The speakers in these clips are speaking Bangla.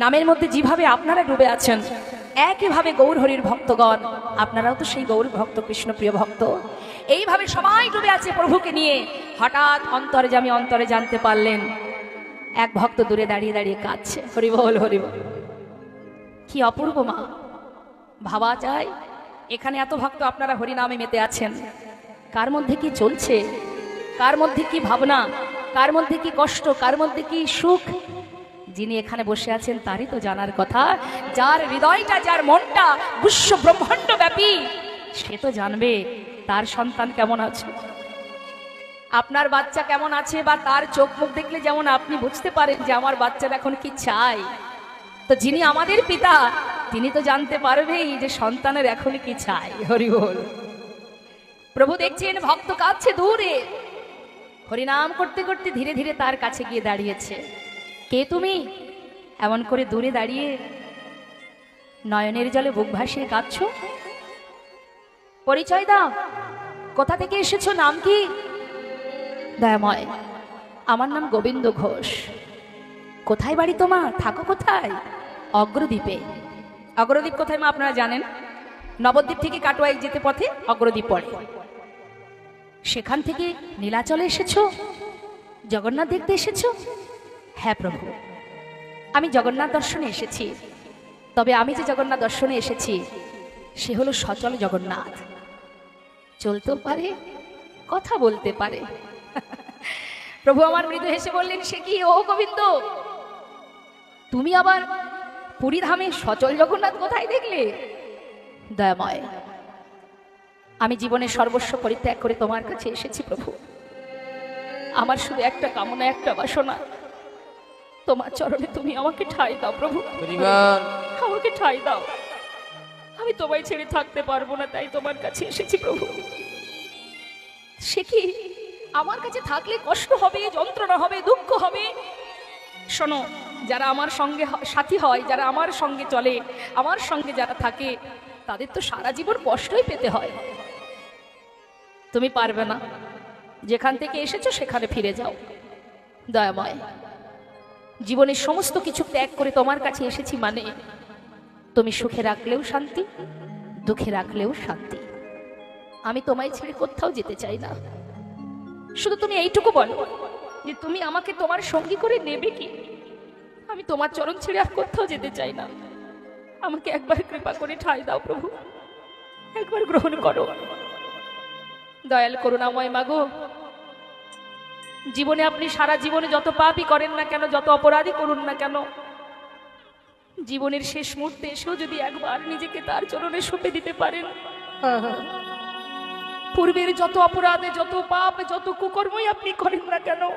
নামের মধ্যে যেভাবে আপনারা ডুবে আছেন, একইভাবে গৌর হরির ভক্তগণ, আপনারাও তো সেই গৌর ভক্ত কৃষ্ণ প্রিয় ভক্ত। এইভাবে সবাই ডুবে আছে প্রভুকে নিয়ে। হঠাৎ অন্তরে যে আমি অন্তরে জানতে পারলেন, এক ভক্ত দূরে দাঁড়িয়ে দাঁড়িয়ে কাঁদছে। হরিবল হরিবল কি অপূর্ব মা। ভাবা যায়, এখানে এত ভক্ত আপনারা হরিনামে মেতে আছেন। কার মধ্যে কি চলছে? কার মধ্যে কি ভাবনা? কার মধ্যে কি কষ্ট? কার মধ্যে কি সুখ? যিনি এখানে বসে আছেন, তারই তো জানার কথা। যার হৃদয়টা, যার মনটা বিশ্ব ব্রহ্মাণ্ড ব্যাপী সে তো জানবে তার সন্তান কেমন আছে। আপনার বাচ্চা কেমন আছে বা তার চোখ মুখ দেখলে যেমন আপনি বুঝতে পারেন যে আমার বাচ্চার এখন কি চাই। তো যিনি আমাদের পিতা, তিনি তো জানতে পারবেই যে সন্তানের এখন কি চাই। হরি বল। প্রভু দেখছেন, ভক্ত কাঁদছে দূরে। হরিনাম করতে করতে ধীরে ধীরে তার কাছে গিয়ে দাঁড়িয়েছে। কে তুমি? এমন করে দূরে দাঁড়িয়ে নয়নের জলে বুক ভাসিয়ে কাঁদছ? পরিচয় দাও, কোথা থেকে এসেছ? নাম কি? দয়াময়, আমার নাম গোবিন্দ ঘোষ। কোথায় বাড়ি তোমার? থাকো কোথায়? অগ্রদ্বীপে। অগ্রদ্বীপ কোথায় মা, আপনারা জানেন? নবদ্বীপ থেকে কাটোয়াই যেতে পথে অগ্রদ্বীপ পড়ে। সেখান থেকে নীলাচলে এসেছ? জগন্নাথ দেখতে এসেছ? হ্যাঁ প্রভু। আমি জগন্নাথ দর্শনে এসেছি। তবে আমি যে জগন্নাথ দর্শনে এসেছি, সে হলো সচল জগন্নাথ। চলতেও পারে, কথা বলতে পারে। প্রভু আমার মৃদু হেসে বললেন, সে কি? ও গোবিন্দ! তুমি আবার পুরী ধামে সচল জগন্নাথ কোথায় দেখলে? দয়াময়, আমি জীবনের সর্বস্ব পরিত্যাগ করে তোমার কাছে এসেছি, প্রভু। আমার শুধু একটা কামনা, একটা বাসনা। তোমার চরণে তুমি আমাকে ঠাই দাও প্রভু। আমাকে ঠাই দাও। আমি তোমায় ছেড়ে থাকতে পারব না তাই তোমার কাছে এসেছি প্রভু। সে কি আমার কাছে থাকলে কষ্ট হবে যন্ত্রণা হবে দুঃখ হবে? শোনো যারা আমার সঙ্গে সাথী হয় যারা আমার সঙ্গে চলে আমার সঙ্গে যারা থাকে তাদের তো সারা জীবন কষ্টই পেতে হয়। তুমি পারবে না। যেখান থেকে এসেছ সেখানে ফিরে যাও। দয়াময় জীবনের সমস্ত কিছু ত্যাগ করে তোমার কাছে এসেছি মানে তুমি সুখে রাখলেও শান্তি, দুঃখে রাখলেও শান্তি। আমি তোমায় ছেড়ে কোথাও যেতে চাই না। শুধু তুমি এইটুকু বলো যে তুমি আমাকে তোমার সঙ্গী করে নেবে কি? আমি তোমার চরণ ছেড়ে আর কোথাও যেতে চাই না। আমাকে একবার কৃপা করে ঠাই দাও প্রভু। একবার গ্রহণ করো। দয়াল করুণাময় মাগো জীবনে আপনি সারা জীবনে যত পাপই করেন না কেন যত অপরাধী করুন না কেন জীবনের শেষ মুহূর্তে এসেও যদি একবার নিজেকে তার চরণে সঁপে দিতে পারেন পূর্বের যত অপরাধে যত পাপ যত কুকর্মই আপনি করেন না কেন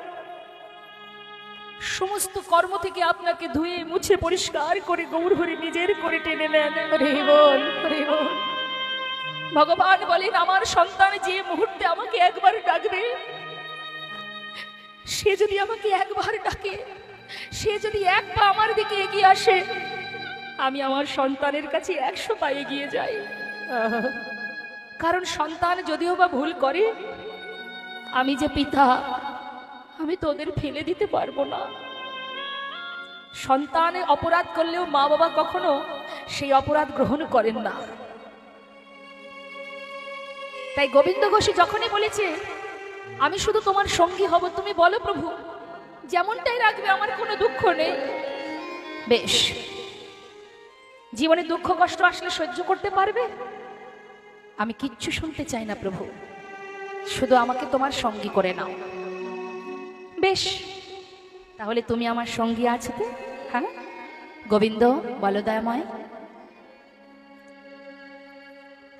সমস্ত কর্ম থেকে আপনাকে ধুয়ে মুছে পরিষ্কার করে গৌর হরে নিজের করে টেনে নেন। ভগবান বলেন আমার সন্তান যে মুহূর্তে আমাকে একবার ডাকবে সে যদি আমাকে একবার ডাকে, সে যদি এক পা আমার দিকে এগিয়ে আসে, আমি আমার সন্তানের কাছে একশো পা এগিয়ে যাই। কারণ সন্তান যদিও বা ভুল করে, আমি যে পিতা, আমি তো ওদের ফেলে দিতে পারব না। সন্তানে অপরাধ করলেও মা বাবা কখনো সেই অপরাধ গ্রহণ করেন না। তাই গোবিন্দ ঘোষী যখনই বলেছে আমি শুধু তোমার সঙ্গী হব, তুমি বলো প্রভু, যেমনটাই রাখবে আমার কোনো দুঃখ নেই। বেশ। জীবনে দুঃখ, কষ্ট আসলে সহ্য করতে পারবে? আমি কিচ্ছু শুনতে চাই না প্রভু, শুধু আমাকে তোমার সঙ্গী করে নাও। বেশ। তাহলে তুমি আমার সঙ্গী আছে হ্যাঁ? গোবিন্দ বলো দয়াময়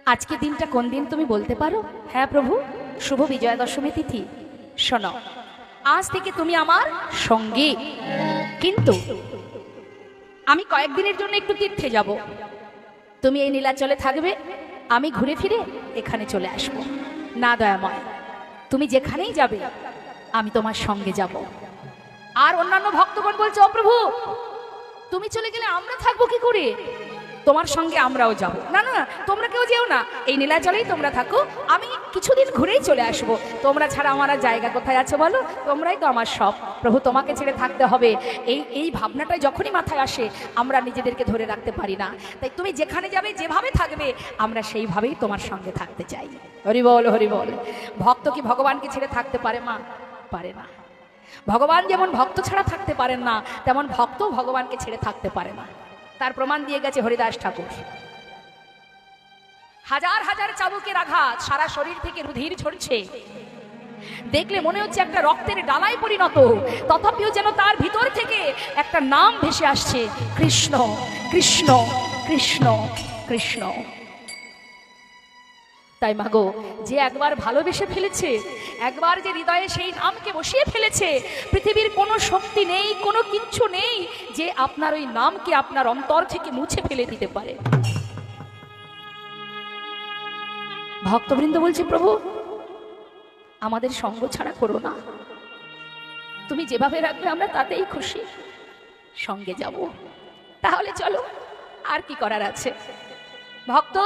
আজকে দিনটা কোন দিন তুমি বলতে পারো? হ্যাঁ প্রভু? শুভ বিজয়া দশমী তিথি। শোনো, আজ থেকে তুমি আমার সঙ্গী। কিন্তু আমি কয়েকদিনের জন্য একটু তীর্থে যাব। তুমি এই নীলাচলে থাকবে, আমি ঘুরে ফিরে এখানে চলে আসব। না, দয়াময়, তুমি যেখানেই যাবে, আমি তোমার সঙ্গে যাব। আর অন্যান্য ভক্তগণ বলছে অপ্রভু তুমি চলে গেলে আমরা থাকব কি করে? তোমার সঙ্গে আমরাও যাব। না না তোমরা কেউ যেও না। এই নীলাচলেই তোমরা থাকো। আমি কিছুদিন ঘুরেই চলে আসব। তোমরা ছাড়া আমার জায়গা কোথায় আছে বলো? তোমরাই তো আমার সব। প্রভু, তোমাকে ছেড়ে থাকতে হবে। এই এই ভাবনাটাই যখনই মাথায় আসে, আমরা নিজেদেরকে ধরে রাখতে পারি না। তাই তুমি যেখানে যাবে, যেভাবে থাকবে, আমরা সেইভাবেই তোমার সঙ্গে থাকতে চাই। হরি বল হরি বল। ভক্ত কি ভগবানকে ছেড়ে থাকতে পারে মা? পারে না। ভগবান যেমন ভক্ত ছাড়া থাকতে পারেন না, তেমন ভক্ত ভগবানকে ছেড়ে থাকতে পারে না। তার প্রমাণ দিয়ে গেছে হরিদাস ঠাকুর। হাজার হাজার চাবুকের আঘাত সারা শরীর থেকে রুধির ঝরছে। দেখলে মনে হচ্ছে একটা রক্তের ডালায় পরিণত, তথাপিও যেন তার ভিতর থেকে একটা নাম ভেসে আসছে, কৃষ্ণ কৃষ্ণ কৃষ্ণ কৃষ্ণ। তাই মাগো যে একবার ভালোবেসে ফেলেছে, একবার যে হৃদয়ে সেই নামকে বসিয়ে ফেলেছে, পৃথিবীর কোনো শক্তি নেই, কোনো কিচ্ছু নেই যে আপনার ওই নামকে আপনার অন্তর থেকে মুছে ফেলে দিতে পারে। ভক্তবৃন্দ বলছে, প্রভু, আমাদের সঙ্গ ছাড়া করো না। তুমি যেভাবে রাখবে আমরা তাতেই খুশি। সঙ্গে যাব। তাহলে চলো, আর কি করার আছে? ভক্ত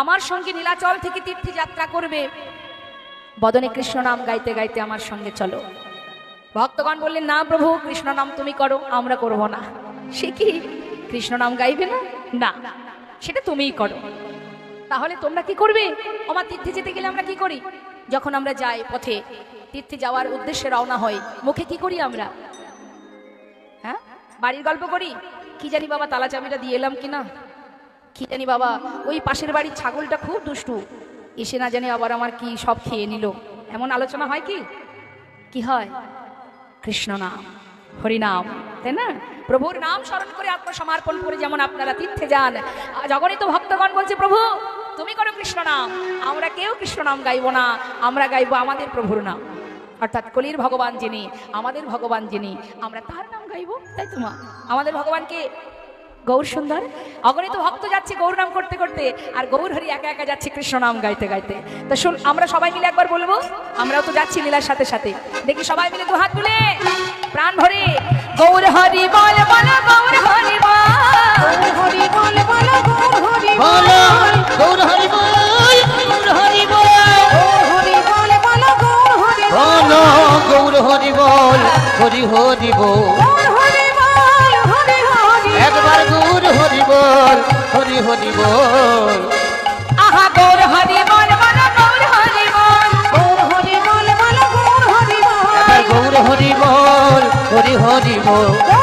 আমার সঙ্গে নীলাচল থেকে তীর্থে যাত্রা করবে। বদনে কৃষ্ণ নাম গাইতে গাইতে আমার সঙ্গে চলো। ভক্তগণ বললেন, না প্রভু, কৃষ্ণ নাম তুমি করো, আমরা করব না। সে কি? কৃষ্ণ নাম গাইবে না? না, সেটা তুমিই করো। তাহলে তোমরা কি করবে? আমার তীর্থে যেতে গেলে আমরা কি করি? যখন আমরা যাই পথে, তীর্থে যাওয়ার উদ্দেশ্যে রওনা হই, মুখে কি করি আমরা? হ্যাঁ? বাড়ির গল্প করি? কি জানি বাবা, তালা চাবিটা দিয়ে এলাম কিনা? কি জানি বাবা, ওই পাশের বাড়ির ছাগলটা খুব দুষ্টু। এসে না জানি আবার আমার কি সব খেয়ে নিল। এমন আলোচনা হয় কি? কি হয়? কৃষ্ণ নাম হরিনাম তাই না? প্রভুর নাম স্মরণ করে আত্মসমর্পণ করে যেমন আপনারা তীর্থে যান। আজ অগণিত ভক্তগণ বলছে, প্রভু, তুমি করো কৃষ্ণ নাম, আমরা কেউ কৃষ্ণ নাম গাইবো না, আমরা গাইব আমাদের প্রভুর নাম। অর্থাৎ কলির ভগবান যিনি, আমাদের ভগবান যিনি, আমরা তার নাম গাইব, তাই তো মা? আমাদের ভগবানকে গৌর সুন্দর অগণিত ভক্ত যাচ্ছে গৌর নাম করতে করতে আর গৌর হরি একা একা যাচ্ছে কৃষ্ণ নাম গাইতে গাইতে তো শুন আমরা সবাই মিলে একবার বলব আমরাও তো যাচ্ছি লীলার সাথে সাথে দেখি সবাই মিলে দু হাত তুলে প্রাণ ভরে গৌর হরি বল বল গৌর হরি বল হরি বল বল গৌর হরি বলো গৌর হরি বল গৌর হরি বল হরি বল বল গৌর হরি বলো গৌর হরি বল হরি হরি বল গৌর হরি বল হরি হরি বল। আহা গৌর হরি বল বল গৌর হরি বল। গৌর হরি বল বল গৌর হরি বল। গৌর হরি বল হরি হরি বল।